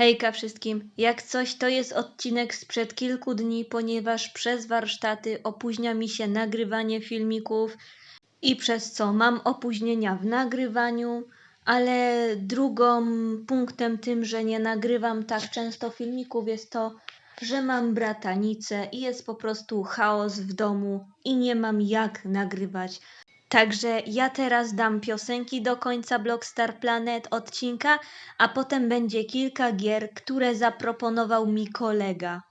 Hejka wszystkim. Jak coś to jest odcinek sprzed kilku dni, ponieważ przez warsztaty opóźnia mi się nagrywanie filmików i przez co mam opóźnienia w nagrywaniu, ale drugą punktem tym, że nie nagrywam tak często filmików jest to, że mam bratanicę i jest po prostu chaos w domu i nie mam jak nagrywać. Także ja teraz dam piosenki do końca Blockstar Planet odcinka, a potem będzie kilka gier, które zaproponował mi kolega.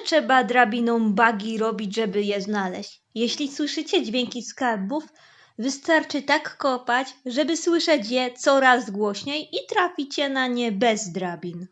trzeba drabiną bagi robić, żeby je znaleźć. Jeśli słyszycie dźwięki skarbów, wystarczy tak kopać, żeby słyszeć je coraz głośniej i traficie na nie bez drabin.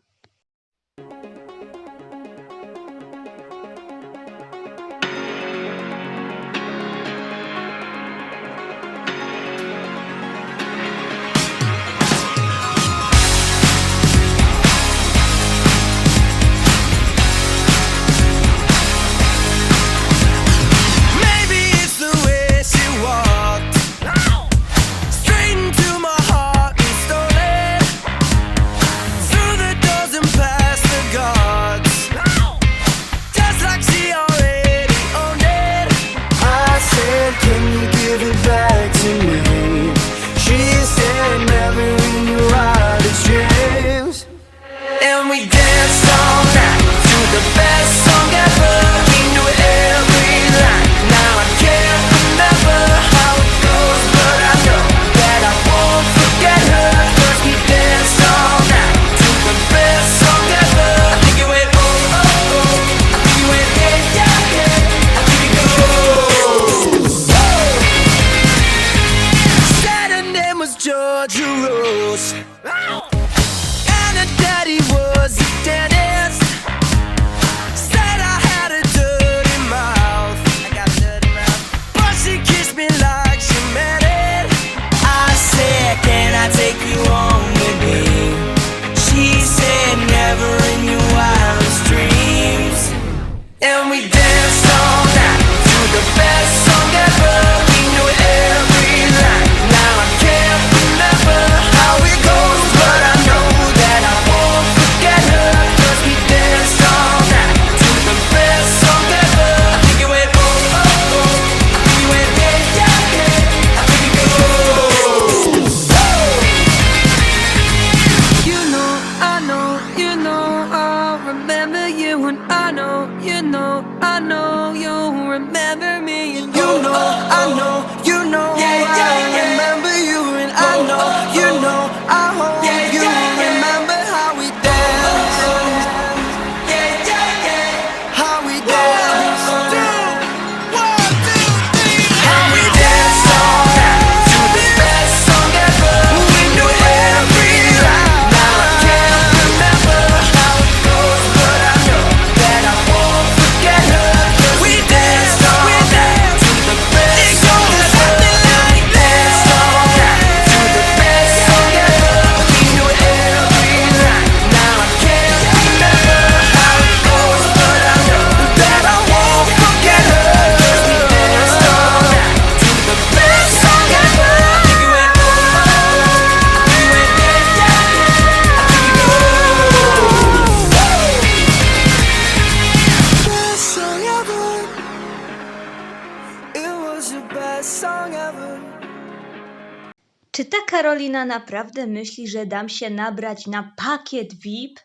Czy ta Karolina naprawdę myśli, że dam się nabrać na pakiet VIP?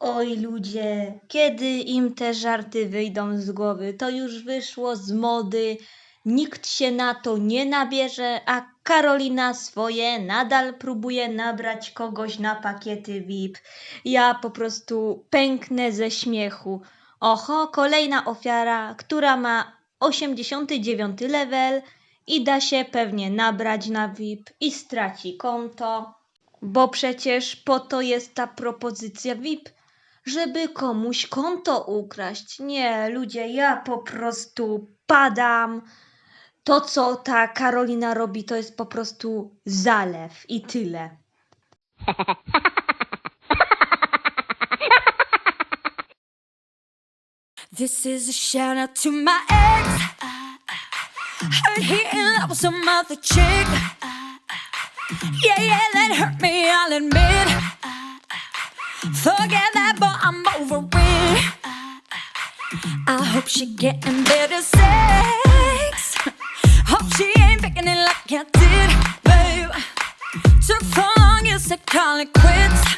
Oj ludzie, kiedy im te żarty wyjdą z głowy? To już wyszło z mody, nikt się na to nie nabierze, a Karolina swoje nadal próbuje nabrać kogoś na pakiety VIP. Ja po prostu pęknę ze śmiechu. Oho, kolejna ofiara, która ma 89 level, i da się pewnie nabrać na VIP i straci konto, bo przecież po to jest ta propozycja VIP, żeby komuś konto ukraść. Nie, ludzie, ja po prostu padam. To, co ta Karolina robi, to jest po prostu zalew i tyle. This is a shout out to my ex. Heard he in love with some other chick. Yeah, yeah, that hurt me, I'll admit. Forget that, but I'm over it. I hope she getting better sex. Hope she ain't picking it like I did, babe. Took so long, you said call it quits.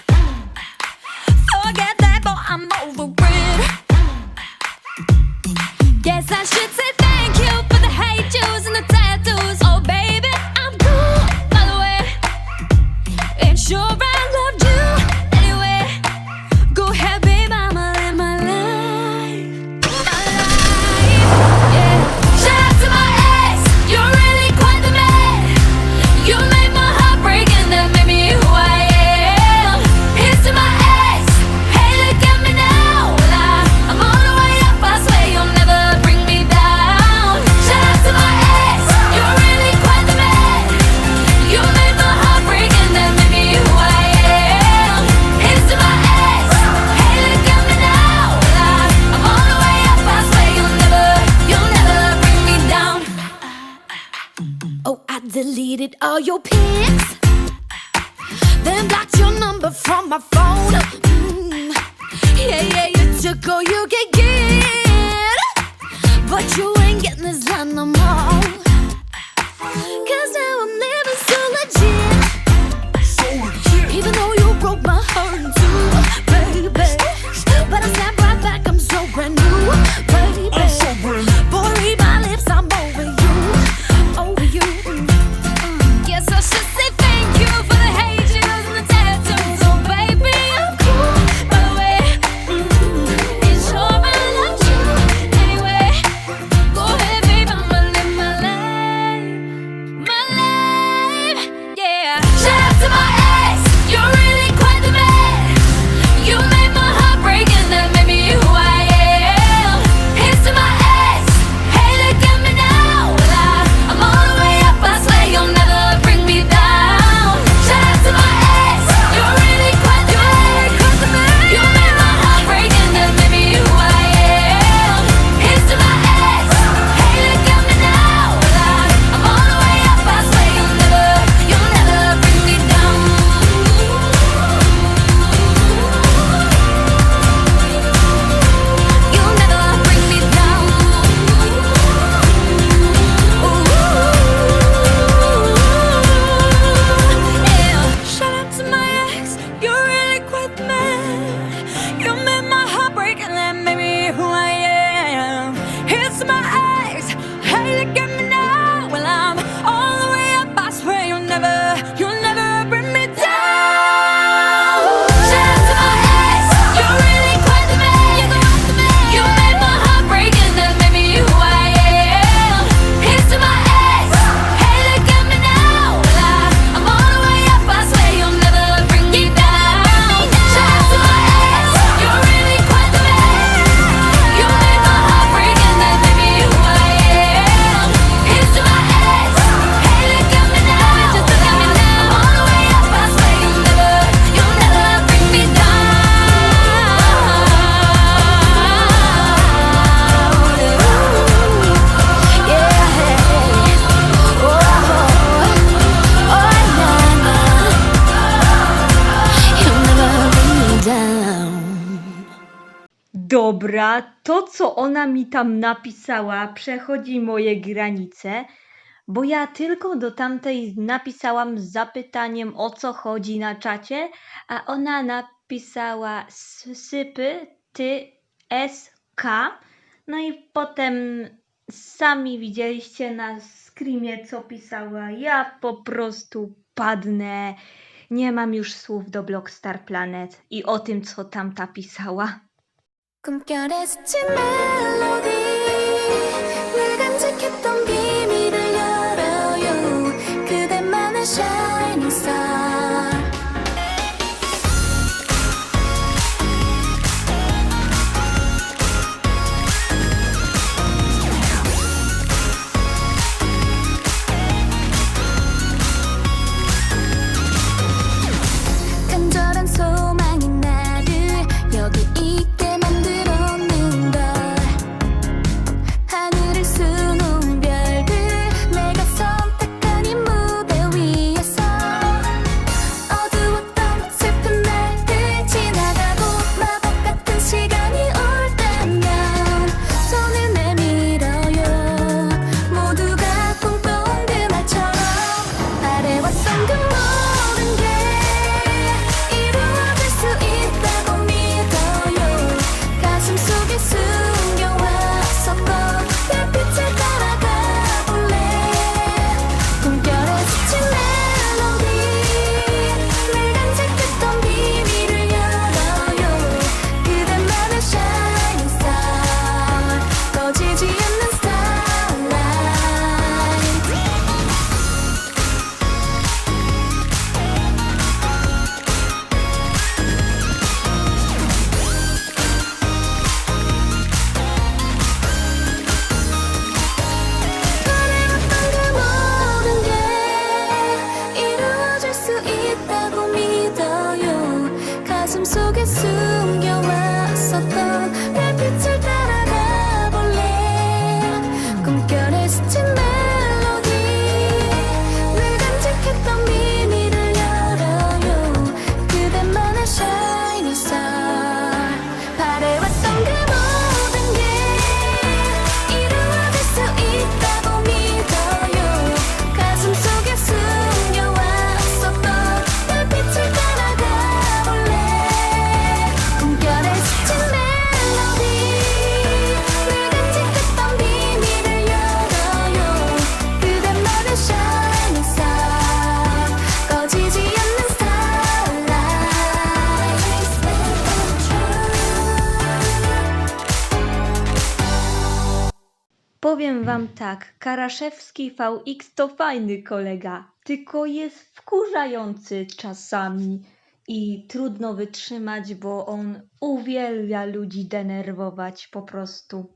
dobra, to co ona mi tam napisała przechodzi moje granice, bo ja tylko do tamtej napisałam z zapytaniem o co chodzi na czacie, a ona napisała sypy ty SK. No i potem sami widzieliście na screamie co pisała. Ja po prostu padnę. Nie mam już słów do Blockstar Planet i o tym, co tamta pisała. 꿈결에 스친 멜로디. Karaszewski VX to fajny kolega, tylko jest wkurzający czasami i trudno wytrzymać, bo on uwielbia ludzi denerwować po prostu.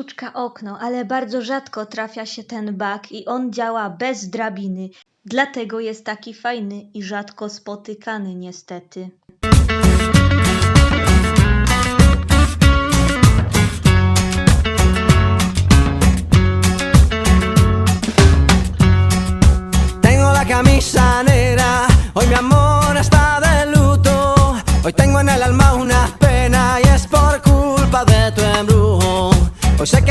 Sztuczka okno, ale bardzo rzadko trafia się ten bug i on działa bez drabiny. Dlatego jest taki fajny i rzadko spotykany niestety. Tengo la camisa negra, hoy mi amor está de luto. Hoy tengo en el alma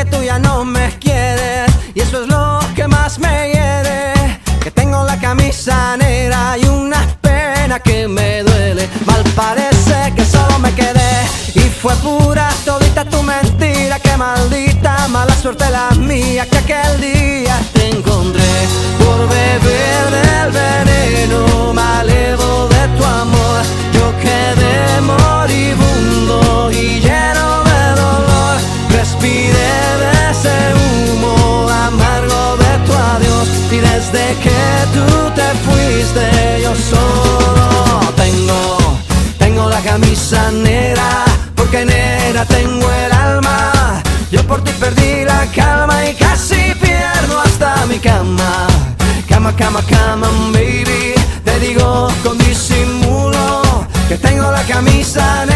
tú ya no me quieres y eso es lo que más me hiere. Que tengo la camisa negra y una pena que me duele. Mal parece que solo me quedé y fue pura todita tu mentira. Que maldita mala suerte la mía que aquel día te encontré por beber del veneno malevo de tu amor. Yo quedé moribundo Respiré de ese humo amargo de tu adiós y desde que tú te fuiste yo solo tengo, tengo la camisa negra porque negra tengo el alma. Yo por ti perdí la calma y casi pierdo hasta mi cama. Cama, cama, cama, baby. Te digo con disimulo que tengo la camisa negra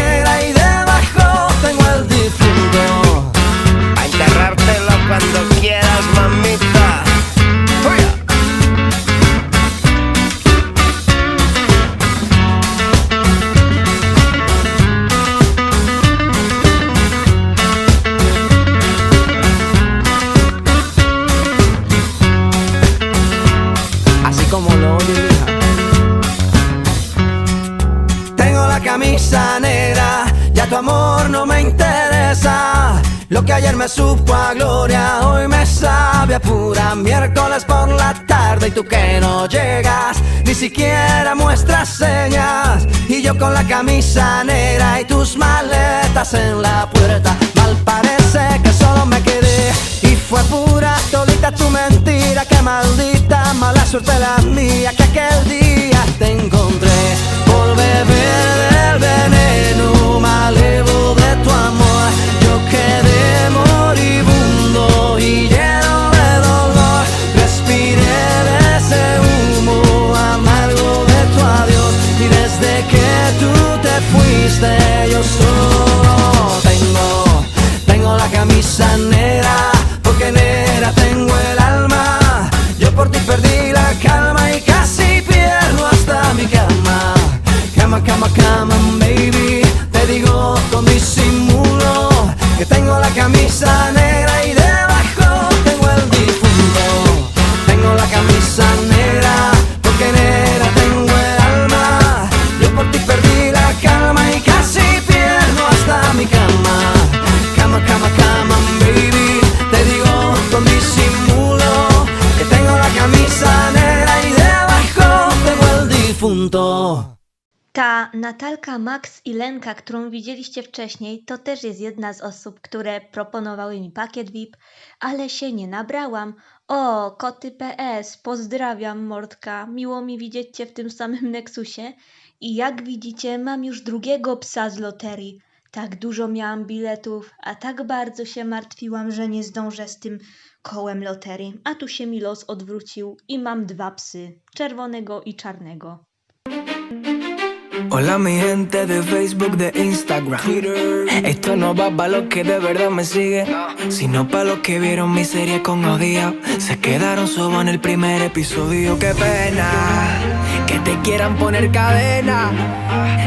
tú que no llegas, ni siquiera muestras señas. Y yo con la camisa negra y tus maletas en la puerta, mal parece que solo me quedé y fue pura todita tu mentira, que maldita mala suerte la mía que aquel día te encontré por beber del veneno malevo de tu amor. Yo quedé te fuiste yo solo tengo, tengo la camisa negra porque negra tengo el alma. Yo por ti perdí la calma y casi pierdo hasta mi cama. Cama, cama, cama, Ta Natalka, Max i Lenka, którą widzieliście wcześniej, to też jest jedna z osób, które proponowały mi pakiet VIP, ale się nie nabrałam. O, koty PS, pozdrawiam Mordka, miło mi widzieć Cię w tym samym Nexusie. I jak widzicie, mam już drugiego psa z loterii. Tak dużo miałam biletów, a tak bardzo się martwiłam, że nie zdążę z tym kołem loterii. A tu się mi los odwrócił i mam dwa psy, czerwonego i czarnego. Hola mi gente de Facebook, de Instagram, Twitter. Esto no va para los que de verdad me siguen, sino para los que vieron mi serie con odio. Se quedaron solo en el primer episodio. Qué pena que te quieran poner cadena.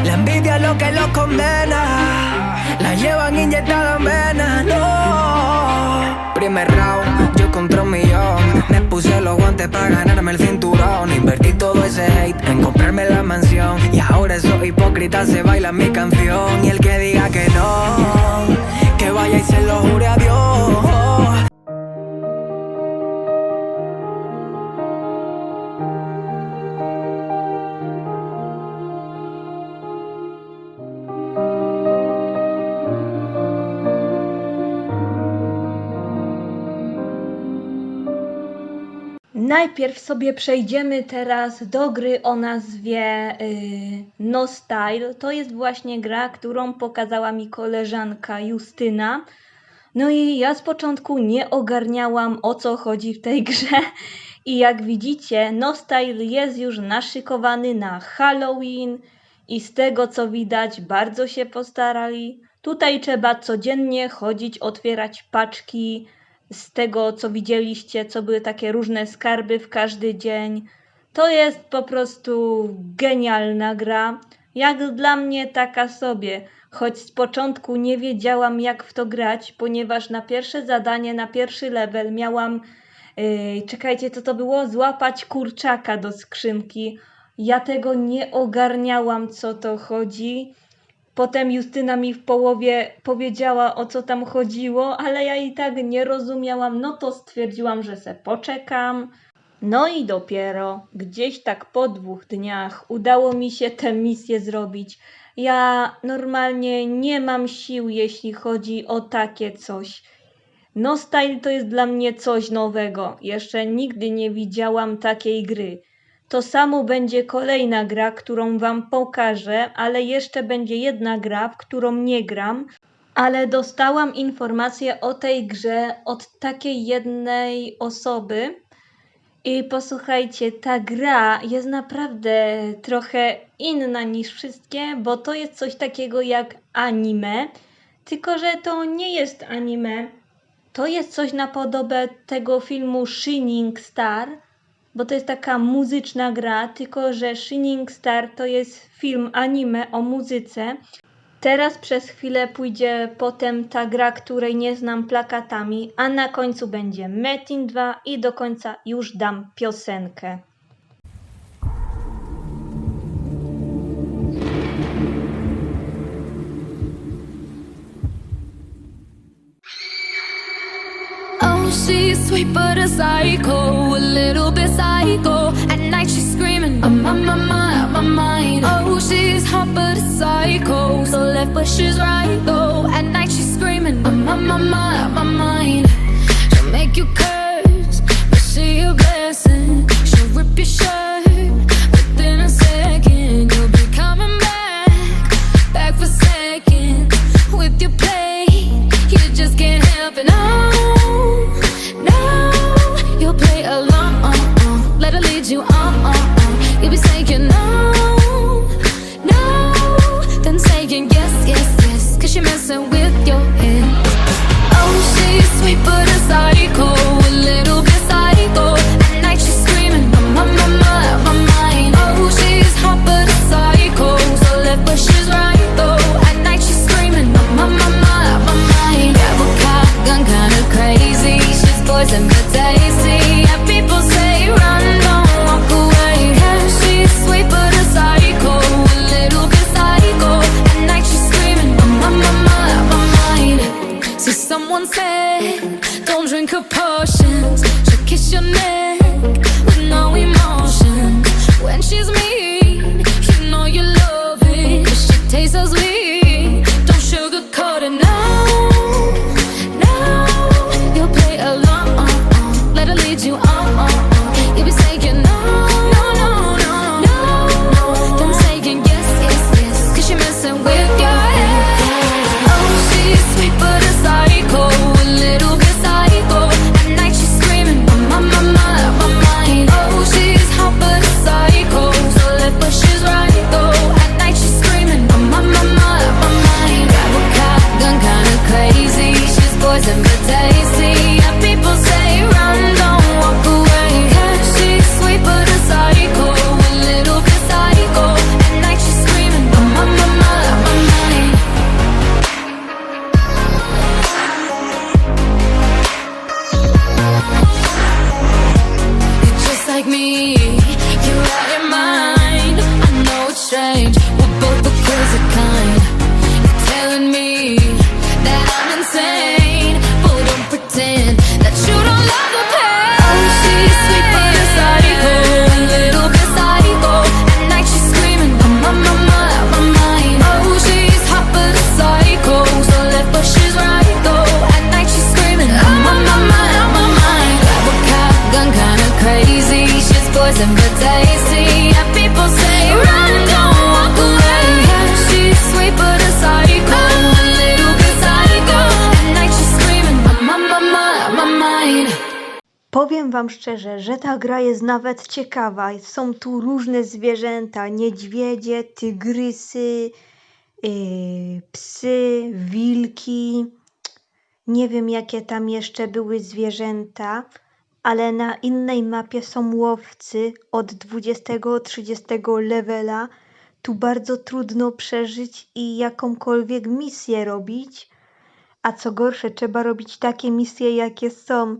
La envidia es lo que los condena. La llevan inyectada en venas. No. Primer round, yo contra un millón. Me puse los guantes para ganarme el cinturón. Invertí todo ese hate en comprarme la mansión. Y ahora soy hipócrita, se baila mi canción. Y el que diga que no, que vaya y se lo jure a Dios. Najpierw sobie przejdziemy teraz do gry o nazwie y, No Style. To jest właśnie gra, którą pokazała mi koleżanka Justyna. No i ja z początku nie ogarniałam o co chodzi w tej grze. I jak widzicie, Nostyle jest już naszykowany na Halloween i z tego co widać bardzo się postarali. Tutaj trzeba codziennie chodzić, otwierać paczki z tego co widzieliście, co były takie różne skarby w każdy dzień. To jest po prostu genialna gra. Jak dla mnie taka sobie, choć z początku nie wiedziałam jak w to grać, ponieważ na pierwsze zadanie, na pierwszy level miałam, yy, czekajcie co to było, złapać kurczaka do skrzynki. Ja tego nie ogarniałam co to chodzi. Potem Justyna mi w połowie powiedziała o co tam chodziło, ale ja i tak nie rozumiałam, no to stwierdziłam, że se poczekam. No i dopiero gdzieś tak po dwóch dniach udało mi się tę misję zrobić. Ja normalnie nie mam sił, jeśli chodzi o takie coś. No Style to jest dla mnie coś nowego. Jeszcze nigdy nie widziałam takiej gry. To samo będzie kolejna gra, którą wam pokażę, ale jeszcze będzie jedna gra, w którą nie gram. Ale dostałam informację o tej grze od takiej jednej osoby, i posłuchajcie, ta gra jest naprawdę trochę inna niż wszystkie, bo to jest coś takiego jak anime, tylko że to nie jest anime. To jest coś na podobę tego filmu Shining Star, bo to jest taka muzyczna gra, tylko że Shining Star to jest film anime o muzyce. Teraz przez chwilę pójdzie potem ta gra, której nie znam plakatami, a na końcu będzie Metin 2 i do końca już dam piosenkę. Sweet but a psycho, a little bit psycho. At night she's screaming, I'm on my mind, my mind. Oh, she's hot but a psycho, so left but she's right though. At night she's screaming, I'm on my mind, my mind. She'll make you curse, but she a blessing. She'll rip your shirt alone. Uh, uh. Let her lead you on. on. Wam szczerze, że ta gra jest nawet ciekawa. Są tu różne zwierzęta, niedźwiedzie, tygrysy, yy, psy, wilki. Nie wiem jakie tam jeszcze były zwierzęta, ale na innej mapie są łowcy od 20-30 levela. Tu bardzo trudno przeżyć i jakąkolwiek misję robić. A co gorsze, trzeba robić takie misje, jakie są.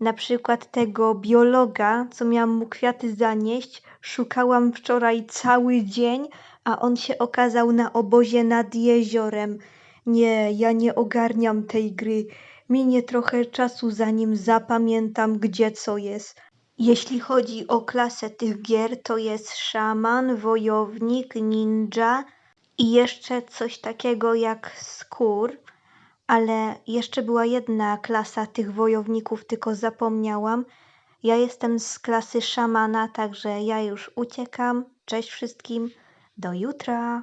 Na przykład tego biologa, co miałam mu kwiaty zanieść, szukałam wczoraj cały dzień, a on się okazał na obozie nad jeziorem. Nie, ja nie ogarniam tej gry. Minie trochę czasu, zanim zapamiętam, gdzie co jest. Jeśli chodzi o klasę tych gier, to jest szaman, wojownik, ninja i jeszcze coś takiego jak skór ale jeszcze była jedna klasa tych wojowników, tylko zapomniałam. Ja jestem z klasy szamana, także ja już uciekam. Cześć wszystkim, do jutra.